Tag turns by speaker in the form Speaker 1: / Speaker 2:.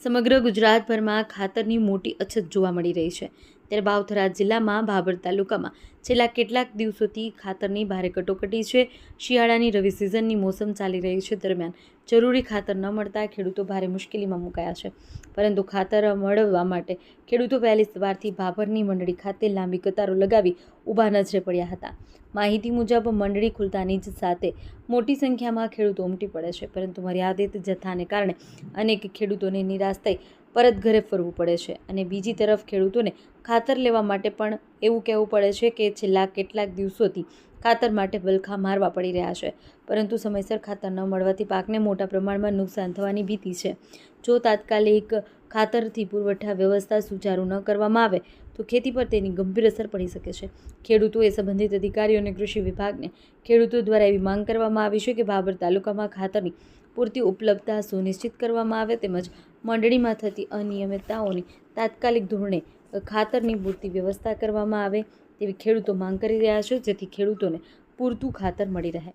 Speaker 1: સમગ્ર ગુજરાતભરમાં ખાતરની મોટી અછત જોવા મળી રહી છે. ત્યારે બાવથરા જિલ્લામાં ભાભર તાલુકામાં છેલ્લા કેટલાક દિવસોથી ખાતરની ભારે કટોકટી છે. શિયાળાની રવિ સિઝનની મોસમ ચાલી રહી છે દરમિયાન જરૂરી ખાતર ન મળતા ખેડૂતો ભારે મુશ્કેલીમાં મુકાયા છે. પરંતુ ખાતર મળવા માટે ખેડૂતો પહેલી સવારથી ભાભરની મંડળી ખાતે લાંબી કતારો લગાવી ઊભા નજરે પડ્યા હતા. માહિતી મુજબ, મંડળી ખુલતાની જ સાથે મોટી સંખ્યામાં ખેડૂતો ઉમટી પડે છે. પરંતુ મર્યાદિત જથ્થાને કારણે અનેક ખેડૂતોને નિરાશ થઈ પરત ઘરે ફરવું પડે છે અને બીજી તરફ ખેડૂતોને ખાતર લેવા માટે પણ એવું કહેવું પડે છે કે છેલ્લા કેટલાક દિવસોથી ખાતર માટે વલખા મારવા પડી રહ્યા છે. પરંતુ સમયસર ખાતર ન મળવાથી પાકને મોટા પ્રમાણમાં નુકસાન થવાની ભીતિ છે. જો તાત્કાલિક ખાતરથી પુરવઠા વ્યવસ્થા સુચારુ ન કરવામાં આવે, તો ખેતી પર તેની ગંભીર અસર પડી શકે છે. ખેડૂતોએ સંબંધિત અધિકારીઓ અને કૃષિ વિભાગને ખેડૂતો દ્વારા એવી માંગ કરવામાં આવી છે કે ભાભર તાલુકામાં ખાતરની પૂરતી ઉપલબ્ધતા સુનિશ્ચિત કરવામાં આવે તેમજ મંડળીમાં થતી અનિયમિતતાઓની તાત્કાલિક ધોરણે ખાતરની પૂરતી વ્યવસ્થા કરવામાં આવે તેવી ખેડૂતો માંગ કરી રહ્યા છે જેથી ખેડૂતોને પૂરતું ખાતર મળી રહે.